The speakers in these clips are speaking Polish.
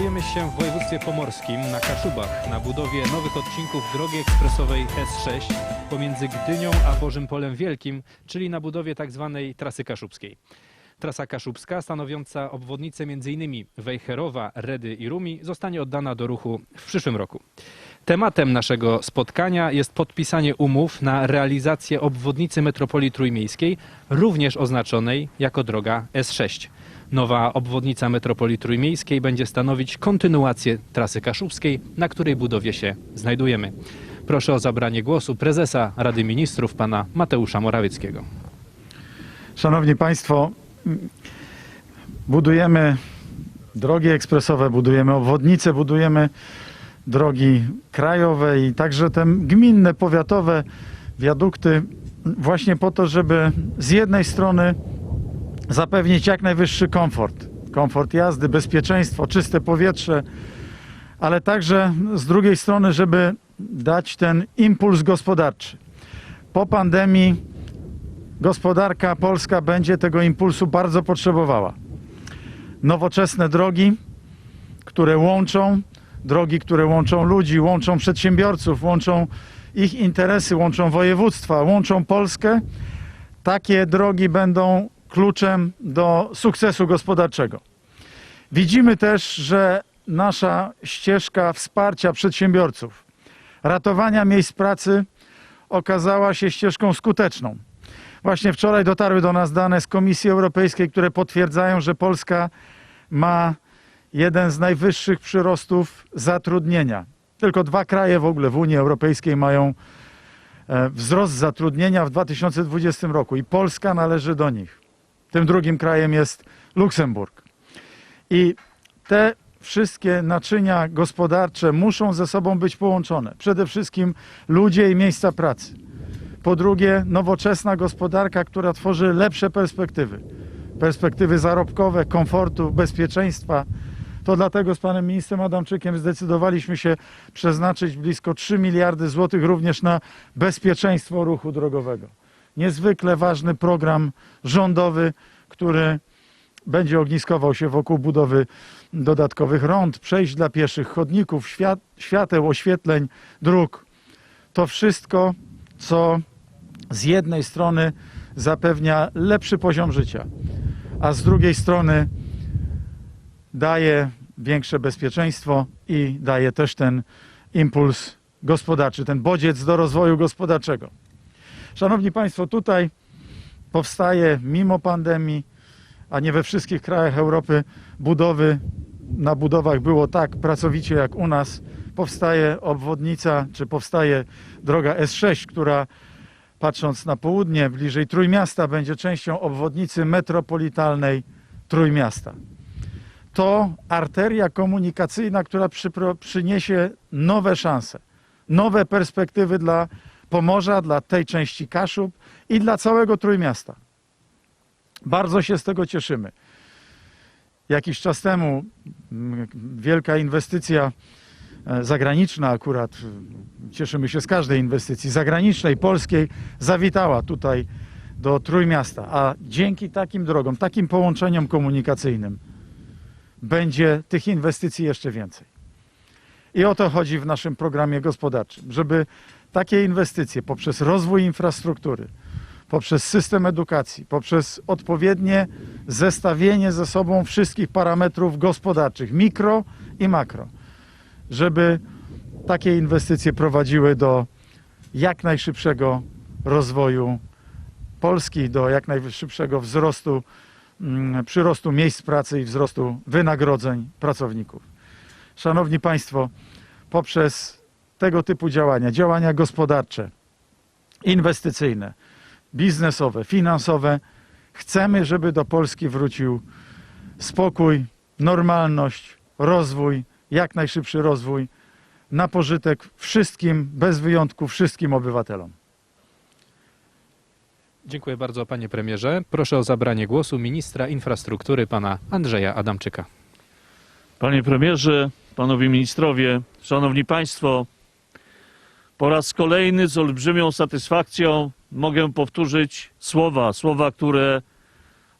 Znajdujemy się w województwie pomorskim na Kaszubach na budowie nowych odcinków drogi ekspresowej S6 pomiędzy Gdynią a Bożym Polem Wielkim, czyli na budowie tzw. trasy kaszubskiej. Trasa kaszubska, stanowiąca obwodnicę m.in. Wejherowa, Redy i Rumi, zostanie oddana do ruchu w przyszłym roku. Tematem naszego spotkania jest podpisanie umów na realizację obwodnicy metropolii trójmiejskiej, również oznaczonej jako droga S6. Nowa obwodnica metropolii trójmiejskiej będzie stanowić kontynuację trasy kaszubskiej, na której budowie się znajdujemy. Proszę o zabranie głosu prezesa Rady Ministrów, pana Mateusza Morawieckiego. Szanowni Państwo, budujemy drogi ekspresowe, budujemy obwodnice, budujemy drogi krajowe i także te gminne, powiatowe wiadukty właśnie po to, żeby z jednej strony zapewnić jak najwyższy komfort, komfort jazdy, bezpieczeństwo, czyste powietrze, ale także z drugiej strony, żeby dać ten impuls gospodarczy. Po pandemii gospodarka polska będzie tego impulsu bardzo potrzebowała. Nowoczesne drogi, które łączą, drogi, które łączą ludzi, łączą przedsiębiorców, łączą ich interesy, łączą województwa, łączą Polskę. Takie drogi będą kluczem do sukcesu gospodarczego. Widzimy też, że nasza ścieżka wsparcia przedsiębiorców, ratowania miejsc pracy okazała się ścieżką skuteczną. Właśnie wczoraj dotarły do nas dane z Komisji Europejskiej, które potwierdzają, że Polska ma jeden z najwyższych przyrostów zatrudnienia. Tylko dwa kraje w ogóle w Unii Europejskiej mają e, wzrost zatrudnienia w 2020 roku i Polska należy do nich. Tym drugim krajem jest Luksemburg. I te wszystkie naczynia gospodarcze muszą ze sobą być połączone. Przede wszystkim ludzie i miejsca pracy. Po drugie, nowoczesna gospodarka, która tworzy lepsze perspektywy. Perspektywy zarobkowe, komfortu, bezpieczeństwa. To dlatego z panem ministrem Adamczykiem zdecydowaliśmy się przeznaczyć blisko 3 miliardy złotych również na bezpieczeństwo ruchu drogowego. Niezwykle ważny program rządowy, który będzie ogniskował się wokół budowy dodatkowych rond, przejść dla pieszych, chodników, świat, świateł, oświetleń, dróg. To wszystko, co z jednej strony zapewnia lepszy poziom życia, a z drugiej strony daje większe bezpieczeństwo i daje też ten impuls gospodarczy, ten bodziec do rozwoju gospodarczego. Szanowni Państwo, tutaj powstaje mimo pandemii, a nie we wszystkich krajach Europy budowy, na budowach było tak pracowicie jak u nas. Powstaje obwodnica, czy powstaje droga S6, która patrząc na południe, bliżej Trójmiasta, będzie częścią obwodnicy metropolitalnej Trójmiasta. To arteria komunikacyjna, która przyniesie nowe szanse, nowe perspektywy dla Pomorza, dla tej części Kaszub i dla całego Trójmiasta. Bardzo się z tego cieszymy. Jakiś czas temu mm, wielka inwestycja e, zagraniczna akurat, e, cieszymy się z każdej inwestycji zagranicznej, polskiej, zawitała tutaj do Trójmiasta, a dzięki takim drogom, takim połączeniom komunikacyjnym będzie tych inwestycji jeszcze więcej. I o to chodzi w naszym programie gospodarczym, żeby takie inwestycje poprzez rozwój infrastruktury, poprzez system edukacji, poprzez odpowiednie zestawienie ze sobą wszystkich parametrów gospodarczych, mikro i makro, żeby takie inwestycje prowadziły do jak najszybszego rozwoju Polski, do jak najszybszego wzrostu, mm, przyrostu miejsc pracy i wzrostu wynagrodzeń pracowników. Szanowni Państwo, poprzez tego typu działania, działania gospodarcze, inwestycyjne, biznesowe, finansowe. Chcemy, żeby do Polski wrócił spokój, normalność, rozwój, jak najszybszy rozwój na pożytek wszystkim, bez wyjątku, wszystkim obywatelom. Dziękuję bardzo panie premierze. Proszę o zabranie głosu ministra infrastruktury pana Andrzeja Adamczyka. Panie premierze, panowie ministrowie, szanowni państwo, po raz kolejny z olbrzymią satysfakcją mogę powtórzyć słowa, słowa, które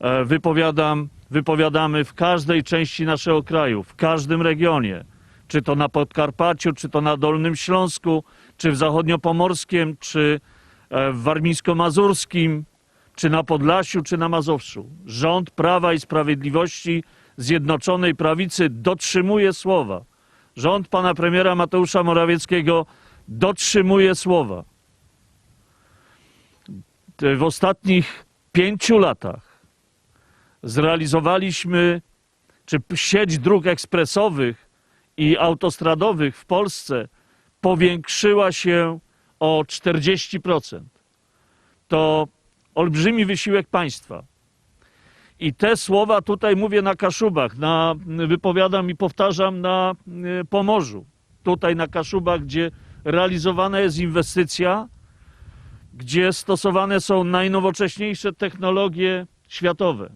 e, wypowiadam wypowiadamy w każdej części naszego kraju, w każdym regionie, czy to na Podkarpaciu, czy to na Dolnym Śląsku, czy w Zachodniopomorskiem, czy e, w Warmińsko-Mazurskim, czy na Podlasiu, czy na Mazowszu. Rząd Prawa i Sprawiedliwości Zjednoczonej Prawicy dotrzymuje słowa. Rząd pana premiera Mateusza Morawieckiego dotrzymuje słowa. W ostatnich pięciu latach zrealizowaliśmy, czy sieć dróg ekspresowych i autostradowych w Polsce powiększyła się o 40%. To olbrzymi wysiłek państwa. I te słowa tutaj mówię na Kaszubach, na, wypowiadam i powtarzam na y, Pomorzu. Tutaj na Kaszubach, gdzie realizowana jest inwestycja, gdzie stosowane są najnowocześniejsze technologie światowe.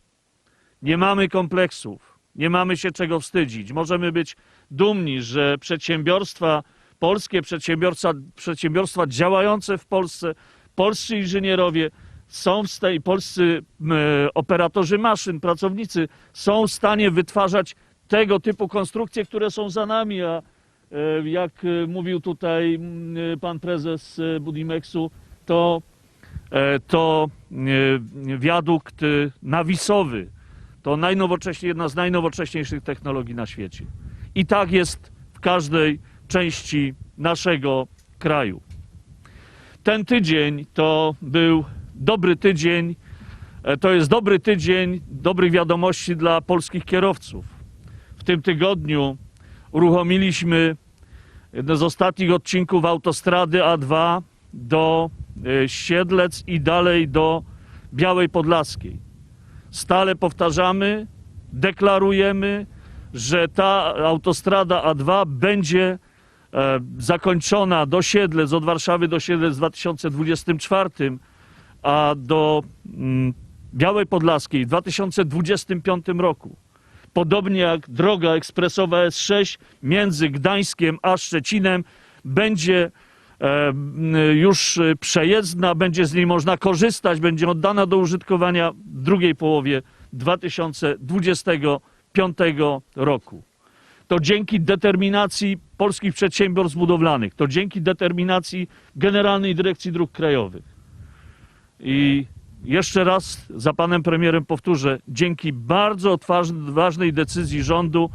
Nie mamy kompleksów, nie mamy się czego wstydzić. Możemy być dumni, że przedsiębiorstwa, polskie przedsiębiorstwa, przedsiębiorstwa działające w Polsce, polscy inżynierowie są w stanie, polscy operatorzy maszyn, pracownicy są w stanie wytwarzać tego typu konstrukcje, które są za nami, a jak e, mówił tutaj m, pan prezes e, Budimexu, to, e, to e, wiadukt e, nawisowy, to najnowocześniej, jedna z najnowocześniejszych technologii na świecie. I tak jest w każdej części naszego kraju. Ten tydzień to był dobry tydzień. e, To jest dobry tydzień dobrych wiadomości dla polskich kierowców. W tym tygodniu uruchomiliśmy jeden z ostatnich odcinków autostrady A2 do e, Siedlec i dalej do Białej Podlaskiej. Stale powtarzamy, deklarujemy, że ta autostrada A2 będzie e, zakończona do Siedlec, od Warszawy do Siedlec w 2024, a do mm, Białej Podlaskiej w 2025 roku. Podobnie jak droga ekspresowa S6 między Gdańskiem a Szczecinem będzie e, już przejezdna, będzie z niej można korzystać, będzie oddana do użytkowania w drugiej połowie 2025 roku. To dzięki determinacji polskich przedsiębiorstw budowlanych, to dzięki determinacji Generalnej Dyrekcji Dróg Krajowych. I jeszcze raz za panem premierem powtórzę, dzięki bardzo odważ- ważnej decyzji rządu,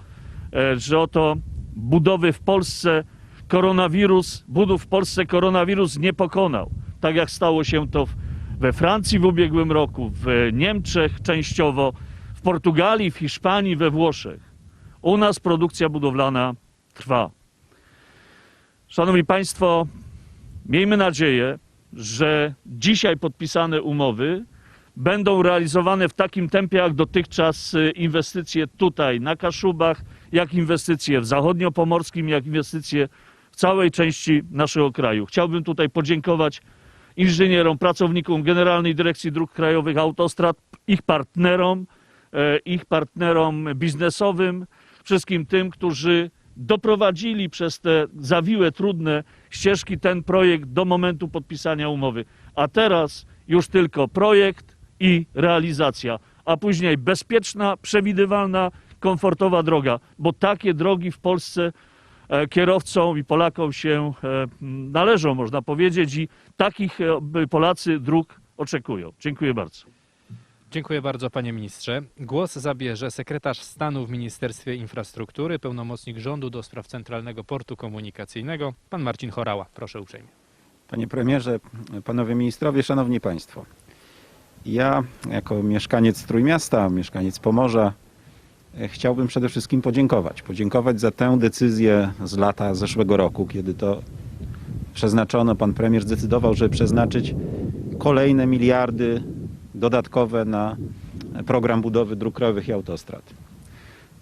e, że oto budowy w Polsce koronawirus, budów w Polsce koronawirus nie pokonał. Tak jak stało się to we Francji w ubiegłym roku, w Niemczech częściowo, w Portugalii, w Hiszpanii, we Włoszech. U nas produkcja budowlana trwa. Szanowni Państwo, miejmy nadzieję, że dzisiaj podpisane umowy będą realizowane w takim tempie jak dotychczas y, inwestycje tutaj na Kaszubach, jak inwestycje w zachodniopomorskim, jak inwestycje w całej części naszego kraju. Chciałbym tutaj podziękować inżynierom, pracownikom Generalnej Dyrekcji Dróg Krajowych, Autostrad, ich partnerom, e, ich partnerom biznesowym, wszystkim tym, którzy doprowadzili przez te zawiłe, trudne ścieżki ten projekt do momentu podpisania umowy. A teraz już tylko projekt i realizacja, a później bezpieczna, przewidywalna, komfortowa droga, bo takie drogi w Polsce e, kierowcom i Polakom się e, należą, można powiedzieć, i takich e, Polacy dróg oczekują. Dziękuję bardzo. Dziękuję bardzo panie ministrze. Głos zabierze sekretarz stanu w Ministerstwie Infrastruktury, pełnomocnik rządu do spraw Centralnego Portu Komunikacyjnego, pan Marcin Chorała. Proszę uprzejmie. Panie premierze, panowie ministrowie, szanowni państwo. Ja jako mieszkaniec Trójmiasta, mieszkaniec Pomorza e, chciałbym przede wszystkim podziękować. Podziękować za tę decyzję z lata zeszłego roku, kiedy to przeznaczono, pan premier zdecydował, żeby przeznaczyć kolejne miliardy dodatkowe na program budowy dróg krajowych i autostrad.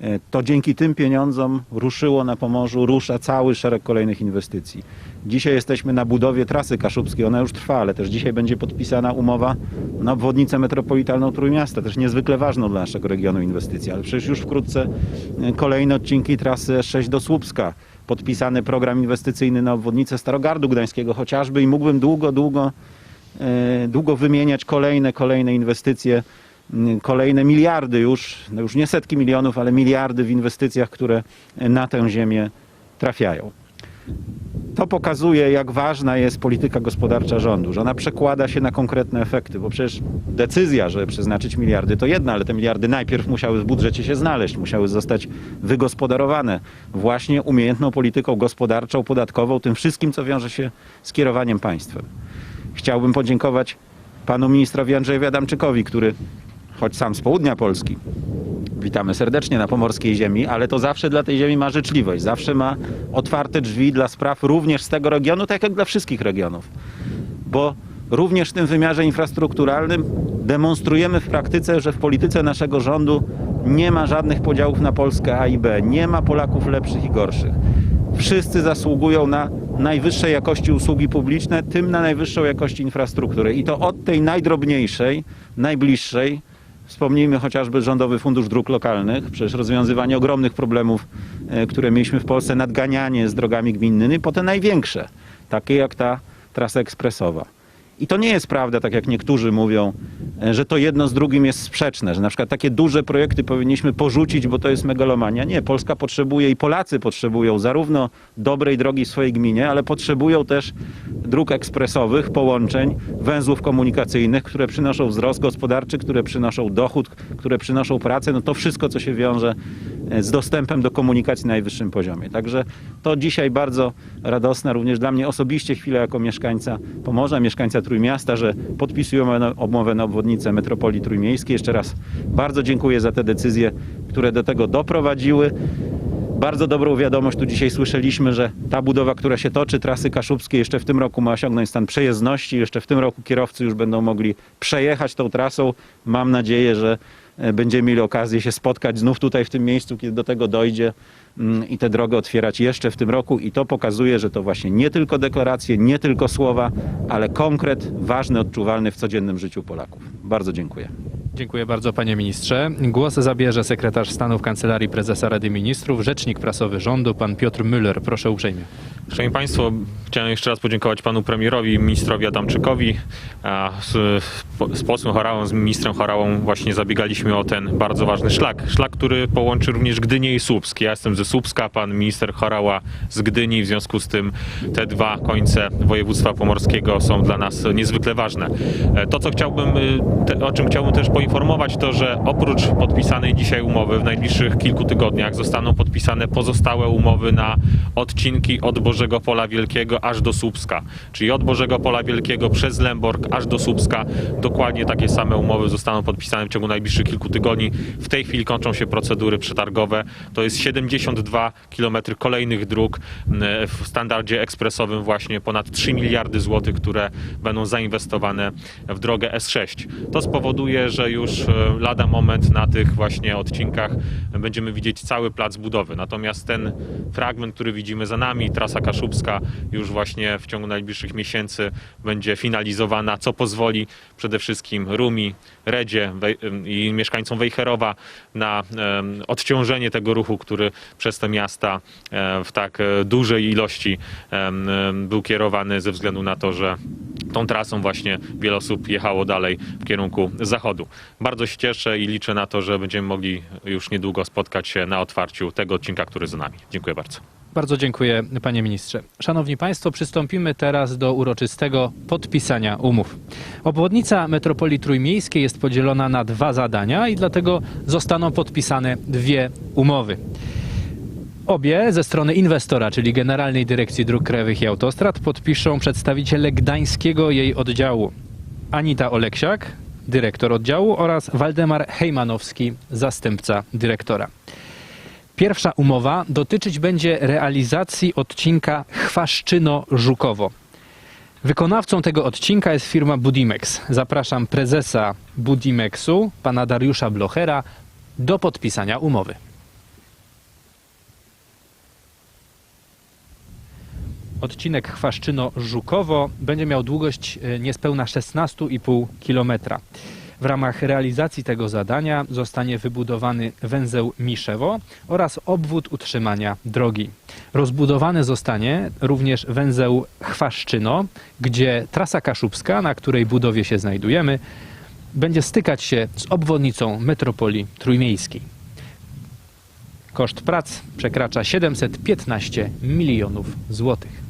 E, To dzięki tym pieniądzom ruszyło na Pomorzu, rusza cały szereg kolejnych inwestycji. Dzisiaj jesteśmy na budowie trasy kaszubskiej, ona już trwa, ale też dzisiaj będzie podpisana umowa na obwodnicę metropolitalną Trójmiasta, też niezwykle ważną dla naszego regionu inwestycji, ale przecież już wkrótce e, kolejne odcinki trasy S6 do Słupska, podpisany program inwestycyjny na obwodnicę Starogardu Gdańskiego chociażby i mógłbym długo, długo, długo wymieniać kolejne, kolejne inwestycje kolejne miliardy już, no już nie setki milionów, ale miliardy w inwestycjach, które na tę ziemię trafiają. To pokazuje, jak ważna jest polityka gospodarcza rządu, że ona przekłada się na konkretne efekty, bo przecież decyzja, żeby przeznaczyć miliardy to jedna, ale te miliardy najpierw musiały w budżecie się znaleźć, musiały zostać wygospodarowane właśnie umiejętną polityką gospodarczą, podatkową, tym wszystkim, co wiąże się z kierowaniem państwem. Chciałbym podziękować panu ministrowi Andrzejowi Adamczykowi, który, choć sam z południa Polski, witamy serdecznie na pomorskiej ziemi, ale to zawsze dla tej ziemi ma życzliwość, zawsze ma otwarte drzwi dla spraw również z tego regionu, tak jak dla wszystkich regionów. Bo również w tym wymiarze infrastrukturalnym demonstrujemy w praktyce, że w polityce naszego rządu nie ma żadnych podziałów na Polskę A i B, nie ma Polaków lepszych i gorszych. Wszyscy zasługują na najwyższej jakości usługi publiczne, tym na najwyższą jakość infrastruktury. I to od tej najdrobniejszej, najbliższej, Wspomnijmy chociażby Rządowy Fundusz Dróg Lokalnych, przecież rozwiązywanie ogromnych problemów, e, które mieliśmy w Polsce, nadganianie z drogami gminnymi, po te największe, takie jak ta trasa ekspresowa. I to nie jest prawda, tak jak niektórzy mówią, że to jedno z drugim jest sprzeczne, że na przykład takie duże projekty powinniśmy porzucić, bo to jest megalomania. Nie, Polska potrzebuje i Polacy potrzebują zarówno dobrej drogi w swojej gminie, ale potrzebują też dróg ekspresowych, połączeń, węzłów komunikacyjnych, które przynoszą wzrost gospodarczy, które przynoszą dochód, które przynoszą pracę, no to wszystko, co się wiąże e, z dostępem do komunikacji na najwyższym poziomie. Także to dzisiaj bardzo radosna również dla mnie osobiście chwila jako mieszkańca Pomorza, mieszkańca Trójmiasta, że podpisujemy umowę na obwodnicę metropolii trójmiejskiej. Jeszcze raz bardzo dziękuję za te decyzje, które do tego doprowadziły. Bardzo dobrą wiadomość tu dzisiaj słyszeliśmy, że ta budowa, która się toczy, trasy kaszubskie jeszcze w tym roku ma osiągnąć stan przejezdności. Jeszcze w tym roku kierowcy już będą mogli przejechać tą trasą. Mam nadzieję, że e, będziemy mieli okazję się spotkać znów tutaj w tym miejscu, kiedy do tego dojdzie mm, i tę drogę otwierać jeszcze w tym roku. I to pokazuje, że to właśnie nie tylko deklaracje, nie tylko słowa, ale konkret, ważny, odczuwalny w codziennym życiu Polaków. Bardzo dziękuję. Dziękuję bardzo panie ministrze. Głos zabierze sekretarz stanu w Kancelarii Prezesa Rady Ministrów, rzecznik prasowy rządu, pan Piotr Müller. Proszę uprzejmie. Szanowni Państwo, chciałem jeszcze raz podziękować panu premierowi ministrowi Adamczykowi. Z, z posłem Chorałą, z ministrem Chorałą właśnie zabiegaliśmy o ten bardzo ważny szlak. Szlak, który połączy również Gdynię i Słupsk. Ja jestem ze Słupska, pan minister Chorała z Gdyni. W związku z tym te dwa końce województwa pomorskiego są dla nas niezwykle ważne. E, To, co chciałbym, te, o czym chciałbym też poinformować, to że oprócz podpisanej dzisiaj umowy w najbliższych kilku tygodniach zostaną podpisane pozostałe umowy na odcinki od Pola Wielkiego aż do Słupska. Czyli od Bożego Pola Wielkiego przez Lęborg aż do Słupska. Dokładnie takie same umowy zostaną podpisane w ciągu najbliższych kilku tygodni. W tej chwili kończą się procedury przetargowe. To jest 72 km kolejnych dróg m, w standardzie ekspresowym właśnie ponad 3 miliardy złotych, które będą zainwestowane w drogę S6. To spowoduje, że już e, lada moment na tych właśnie odcinkach będziemy widzieć cały plac budowy. Natomiast ten fragment, który widzimy za nami, trasa kaszubska, już właśnie w ciągu najbliższych miesięcy będzie finalizowana, co pozwoli przede wszystkim Rumi, Redzie i mieszkańcom Wejherowa na odciążenie tego ruchu, który przez te miasta e, w tak e, dużej ilości był kierowany ze względu na to, że tą trasą właśnie wiele osób jechało dalej w kierunku zachodu. Bardzo się cieszę i liczę na to, że będziemy mogli już niedługo spotkać się na otwarciu tego odcinka, który za nami. Dziękuję bardzo. Bardzo dziękuję panie ministrze. Szanowni państwo, przystąpimy teraz do uroczystego podpisania umów. Obwodnica metropolii trójmiejskiej jest podzielona na dwa zadania i dlatego zostaną podpisane dwie umowy. Obie ze strony inwestora, czyli Generalnej Dyrekcji Dróg Krajowych i Autostrad, podpiszą przedstawiciele gdańskiego jej oddziału. Anita Oleksiak, dyrektor oddziału oraz Waldemar Hejmanowski, zastępca dyrektora. Pierwsza umowa dotyczyć będzie realizacji odcinka Chwaszczyno-Żukowo. Wykonawcą tego odcinka jest firma Budimex. Zapraszam prezesa Budimexu, pana Dariusza Blochera, do podpisania umowy. Odcinek Chwaszczyno-Żukowo będzie miał długość e, niespełna 16,5 kilometra. W ramach realizacji tego zadania zostanie wybudowany węzeł Miszewo oraz obwód utrzymania drogi. Rozbudowany zostanie również węzeł Chwaszczyno, gdzie trasa kaszubska, na której budowie się znajdujemy, będzie stykać się z obwodnicą metropolii trójmiejskiej. Koszt prac przekracza 715 milionów złotych.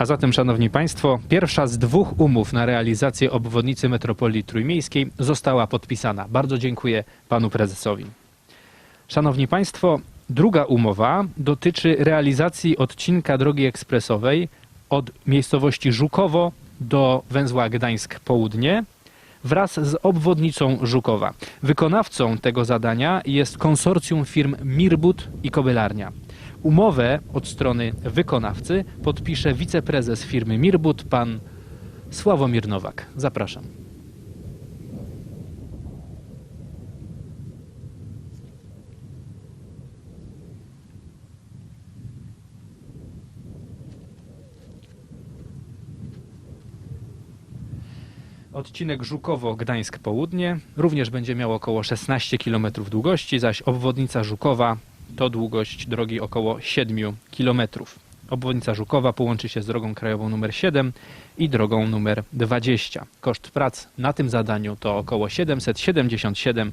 A zatem, Szanowni Państwo, pierwsza z dwóch umów na realizację obwodnicy metropolii trójmiejskiej została podpisana. Bardzo dziękuję panu prezesowi. Szanowni Państwo, druga umowa dotyczy realizacji odcinka drogi ekspresowej od miejscowości Żukowo do węzła Gdańsk Południe wraz z obwodnicą Żukowa. Wykonawcą tego zadania jest konsorcjum firm Mirbut i Kobylarnia. Umowę od strony wykonawcy podpisze wiceprezes firmy Mirbut, pan Sławomir Nowak. Zapraszam. Odcinek Żukowo-Gdańsk Południe również będzie miał około 16 km długości, zaś obwodnica Żukowa to długość drogi około 7 km. Obwodnica Żukowa połączy się z drogą krajową numer 7 i drogą numer 20. Koszt prac na tym zadaniu to około 777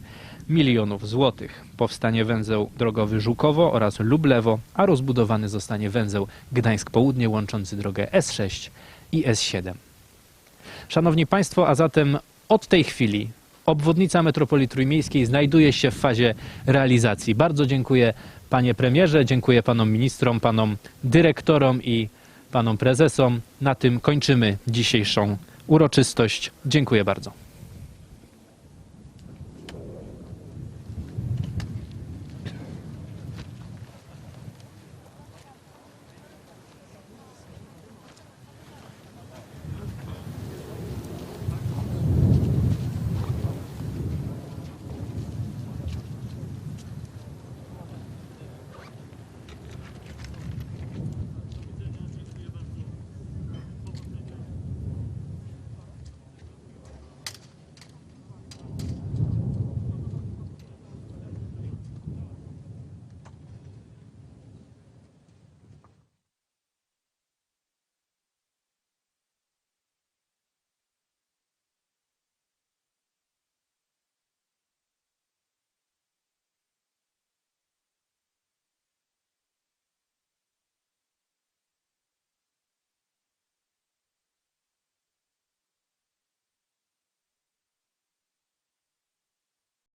milionów złotych. Powstanie węzeł drogowy Żukowo oraz Lublewo, a rozbudowany zostanie węzeł Gdańsk Południe łączący drogę S6 i S7. Szanowni Państwo, a zatem od tej chwili obwodnica metropolii trójmiejskiej znajduje się w fazie realizacji. Bardzo dziękuję panie premierze, dziękuję panom ministrom, panom dyrektorom i panom prezesom. Na tym kończymy dzisiejszą uroczystość. Dziękuję bardzo.